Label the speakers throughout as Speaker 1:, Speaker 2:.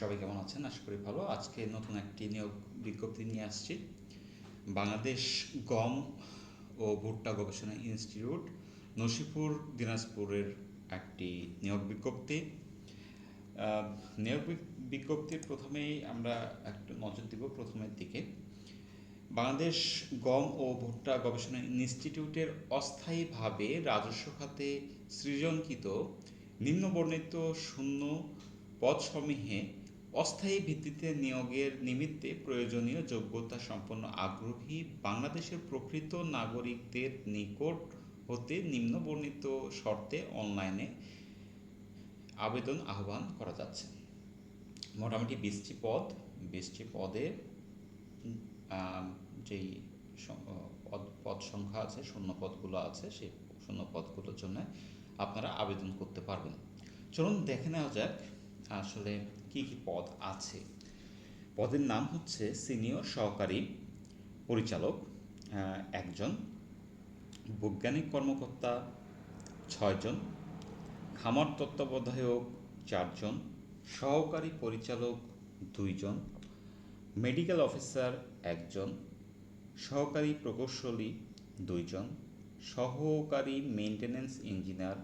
Speaker 1: সবাই কেমন আছেন? আশা করি ভালো। আজকে নতুন একটি নিয়োগ বিজ্ঞপ্তি নিয়ে আসছি। বাংলাদেশ গম ও ভুট্টা গবেষণা ইনস্টিটিউট, নসিপুর, দিনাজপুরের একটি নিয়োগ বিজ্ঞপ্তি। নিয়োগ বিজ্ঞপ্তির প্রথমেই আমরা একটু নজর দিব প্রথমের দিকে। বাংলাদেশ গম ও ভুট্টা গবেষণা ইনস্টিটিউটের অস্থায়ীভাবে রাজস্ব খাতে সৃজনকৃত নিম্নবর্ণিত শূন্য পদসমূহে অস্থায়ী ভিত্তিতে নিয়োগের নিমিত্তে প্রয়োজনীয় যোগ্যতা সম্পন্ন আগ্রহী বাংলাদেশের প্রকৃত নাগরিকদের নিকট হতে নিম্নবর্ণিত শর্তে অনলাইনে আবেদন আহ্বান করা যাচ্ছে। মোটামুটি বিশটি পদ বিশটি পদে যেই পদ পদ সংখ্যা আছে, শূন্য পদগুলো আছে, সেই শূন্য পদগুলোর জন্য আপনারা আবেদন করতে পারবেন। চলুন দেখে নেওয়া যাক, আসলে কি কি পদ আছে? পদের নাম হচ্ছে সিনিয়র সহকারী পরিচালক একজন, বৈজ্ঞানিক কর্মকর্তা ছয়জন, খামার তত্ত্বাবধায়ক চারজন, সহকারী পরিচালক দুইজন, মেডিকেল অফিসার একজন, সহকারী প্রকৌশলী দুইজন, সহকারী মেইনটেনেন্স ইঞ্জিনিয়ার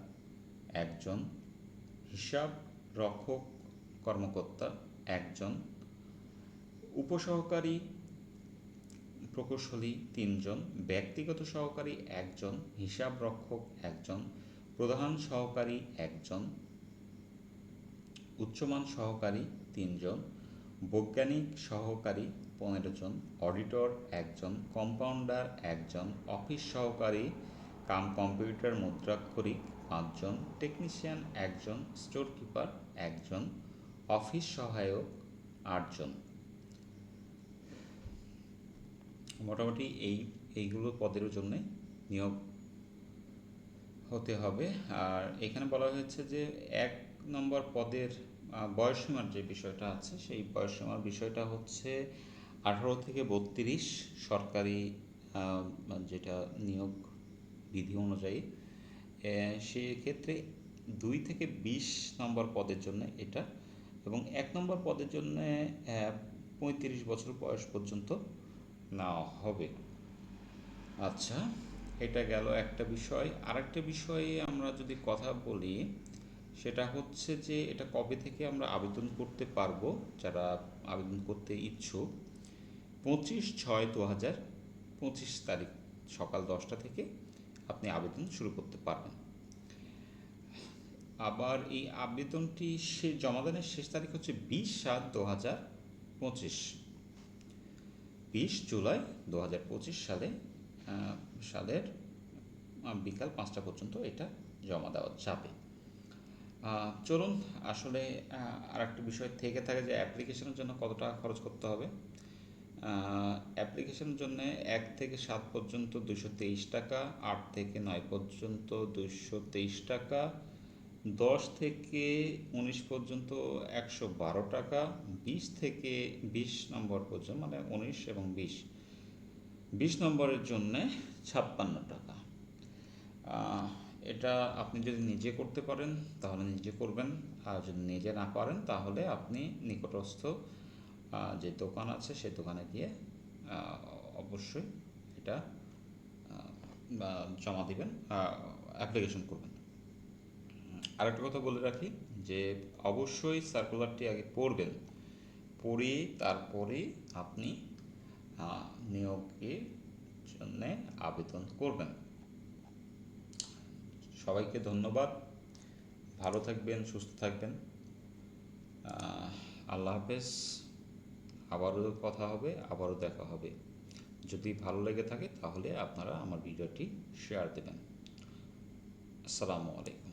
Speaker 1: একজন, হিসাব রক্ষক কর্মকর্তা একজন, উপসহকারী প্রকৌশলী তিনজন, ব্যক্তিগত সহকারী একজন, হিসাবরক্ষক একজন, প্রধান সহকারী একজন, উচ্চমান সহকারী তিনজন, বৈজ্ঞানিক সহকারী পনেরো জন, অডিটর একজন, কম্পাউন্ডার একজন, অফিস সহকারী, কাম কম্পিউটার মুদ্রাক্ষরিক পাঁচজন, টেকনিশিয়ান একজন স্টোর কিপার একজন অফিস সহায়ক আটজন। মোটামুটি এই এইগুলো পদের জন্য নিয়োগ হতে হবে। আর এখানে বলা হয়েছে যে এক নম্বর পদের আহ, বয়সসীমার যে বিষয়টা আছে সেই বয়সসীমার বিষয়টা হচ্ছে আঠারো থেকে বত্রিশ সরকারি যেটা নিয়োগ বিধি অনুযায়ী। সেক্ষেত্রে দুই থেকে বিশ নম্বর পদের জন্য এটা এবং এক নম্বর পদের জন্য পঁয়ত্রিশ বছর বয়স পর্যন্ত নেওয়া হবে। আচ্ছা এটা গেল একটা বিষয়। আরেকটা বিষয়ে আমরা যদি কথা বলি, সেটা হচ্ছে যে, এটা কবে থেকে আমরা আবেদন করতে পারব, যারা আবেদন করতে ইচ্ছুক? পঁচিশ ছয় দু হাজার পঁচিশ তারিখ সকাল দশটা থেকে আপনি আবেদন শুরু করতে পারবেন। আবার এই আবেদনটি সে জমাদানের শেষ তারিখ হচ্ছে বিশ সাত দু হাজার পঁচিশ। বিশ জুলাই দু হাজার পঁচিশ সালে সালের বিকাল পাঁচটা পর্যন্ত এটা জমা দেওয়া যাবে। চলুন আসলে আর একটা বিষয় থেকে থাকে যে অ্যাপ্লিকেশনের জন্য কত টাকা খরচ করতে হবে। অ্যাপ্লিকেশনের জন্য এক থেকে সাত পর্যন্ত দুশো তেইশ টাকা, আট থেকে নয় পর্যন্ত দুশো তেইশ টাকা দশ থেকে উনিশ পর্যন্ত একশো বারো টাকা, বিশ থেকে বিশ নম্বর পর্যন্ত মানে উনিশ এবং বিশ। বিশ নম্বরের জন্য ছাপ্পান্ন টাকা। এটা আপনি যদি নিজে করতে পারেন, তাহলে নিজে করবেন। আর যদি নিজে না পারেন, তাহলে আপনি নিকটস্থ যে দোকান আছে, সেই দোকানে গিয়ে অবশ্যই এটা জমা দিবেন অ্যাপ্লিকেশন করবেন। আরেকটা কথা বলে রাখি যে অবশ্যই সার্কুলারটি আগে পড়বেন। পড়ে তারপরে আপনি নিয়োগের জন্য আবেদন করবেন। সবাইকে ধন্যবাদ। ভালো থাকবেন, সুস্থ থাকবেন। আল্লাহ হাফেজ। আবারও কথা হবে, আবারও দেখা হবে। যদি ভালো লেগে থাকে তাহলে আপনারা আমার ভিডিওটি শেয়ার দেবেন। আসসালামু আলাইকুম।